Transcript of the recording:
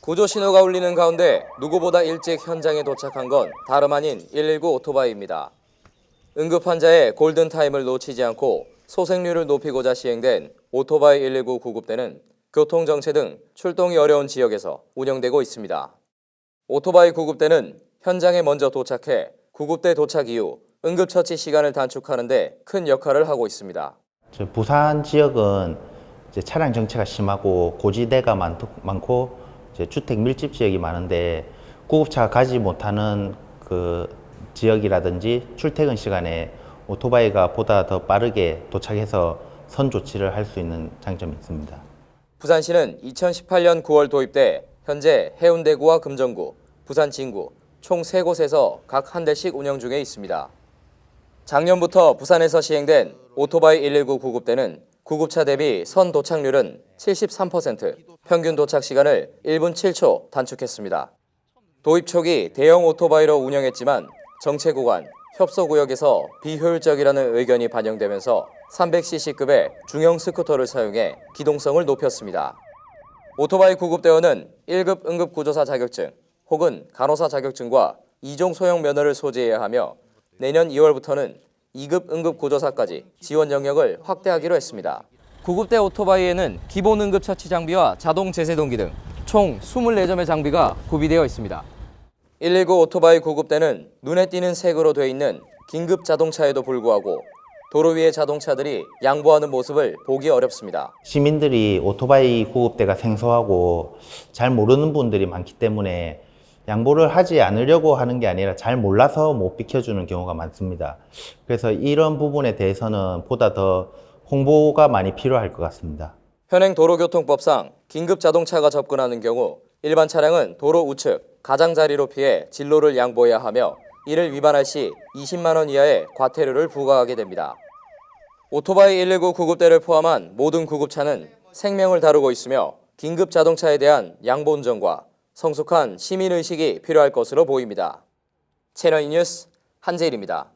구조 신호가 울리는 가운데 누구보다 일찍 현장에 도착한 건 다름 아닌 119 오토바이입니다. 응급 환자의 골든 타임을 놓치지 않고 소생률을 높이고자 시행된 오토바이 119 구급대는 교통 정체 등 출동이 어려운 지역에서 운영되고 있습니다. 오토바이 구급대는 현장에 먼저 도착해 구급대 도착 이후 응급처치 시간을 단축하는 데 큰 역할을 하고 있습니다. 저 부산 지역은 차량 정체가 심하고 고지대가 많, 이제 주택 밀집 지역이 많은데 구급차가 가지 못하는 그 지역이라든지 출퇴근 시간에 오토바이가 보다 더 빠르게 도착해서 선 조치를 할 수 있는 장점이 있습니다. 부산시는 2018년 9월 도입돼 현재 해운대구와 금정구, 부산 진구 총 3곳에서 각 한 대씩 운영 중에 있습니다. 작년부터 부산에서 시행된 오토바이 119 구급대는 구급차 대비 선 도착률은 73%, 평균 도착 시간을 1분 7초 단축했습니다. 도입 초기 대형 오토바이로 운영했지만 정체 구간, 협소 구역에서 비효율적이라는 의견이 반영되면서 300cc급의 중형 스쿠터를 사용해 기동성을 높였습니다. 오토바이 구급대원은 1급 응급구조사 자격증 혹은 간호사 자격증과 2종 소형 면허를 소지해야 하며 내년 2월부터는 2급 응급구조사까지 지원 영역을 확대하기로 했습니다. 구급대 오토바이에는 기본 응급처치 장비와 자동 제세동기 등 총 24점의 장비가 구비되어 있습니다. 119 오토바이 구급대는 눈에 띄는 색으로 돼 있는 긴급 자동차에도 불구하고 도로 위의 자동차들이 양보하는 모습을 보기 어렵습니다. 시민들이 오토바이 구급대가 생소하고 잘 모르는 분들이 많기 때문에 양보를 하지 않으려고 하는 게 아니라 잘 몰라서 못 비켜주는 경우가 많습니다. 그래서 이런 부분에 대해서는 보다 더 홍보가 많이 필요할 것 같습니다. 현행 도로교통법상 긴급 자동차가 접근하는 경우 일반 차량은 도로 우측 가장자리로 피해 진로를 양보해야 하며 이를 위반할 시 20만 원 이하의 과태료를 부과하게 됩니다. 오토바이 119 구급대를 포함한 모든 구급차는 생명을 다루고 있으며 긴급 자동차에 대한 양보 운전과 성숙한 시민 의식이 필요할 것으로 보입니다. 채널 뉴스 한재일입니다.